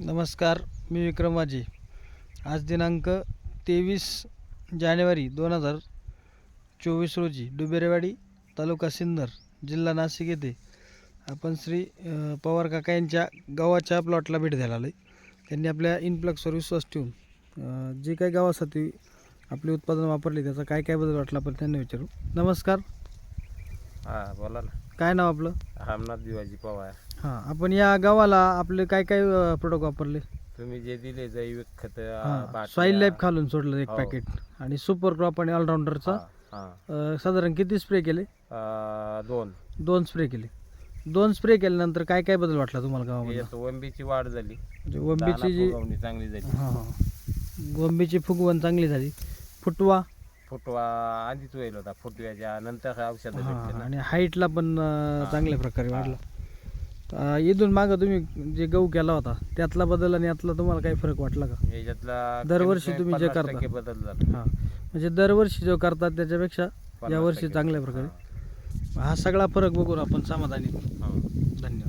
नमस्कार मी विक्रम माझे आज दिनांक तेवीस जानेवारी दोन हजार चोवीस रोजी डुबेरेवाडी तालुका सिन्नर जिल्हा नाशिक येथे आपण श्री पवार काका यांच्या गावाच्या प्लॉटला भेट द्यायला आलो आहे त्यांनी आपल्या इनप्लक्सवर विश्वास ठेवून जे काही गावासाठी आपले उत्पादन वापरले त्याचा काय काय बदल वाटला आपण त्यांना विचारू. नमस्कार. हा बोला ना. काय नाव आपलं? रामनाथ दिवाजी पवार. हां आपण या गावाला आपले काय काय प्रोडक्ट वापरले? तुम्ही जे दिले जैविक खत हां सॉईल लाईफ खालून सोडलं एक हो. पॅकेट आणि सुपर क्रॉप आणि ऑलराऊंडरचा साधारण किती स्प्रे केले? दोन. दोन स्प्रे केले. दोन स्प्रे केल्यानंतर काय काय बदल वाटला तुम्हाला गावामध्ये? यात वंबीची वाढ झाली. म्हणजे वंबीची दाना जी फुगवणी चांगली झाली. हां हां. वंबीची फुगवण चांगली झाली. फुटवा फुटवा आधीच होईल होता. फुटव्याच्या नंतर औषध हां आणि हाईटला पण अं, चांगल्या प्रकारे वाढला. अं, इथून मागं तुम्ही जे गहू केला होता त्यातला बदल आणि यातला तुम्हाला काही फरक वाटला का? याच्यातला दरवर्षी कमीत तुम्ही जे 50% करता. बदल झाला. हां. म्हणजे दरवर्षी जो करतात त्याच्यापेक्षा 50% यावर्षी चांगल्या प्रकारे. हा. हा सगळा फरक बघून आपण समाधानी. हा. धन्यवाद.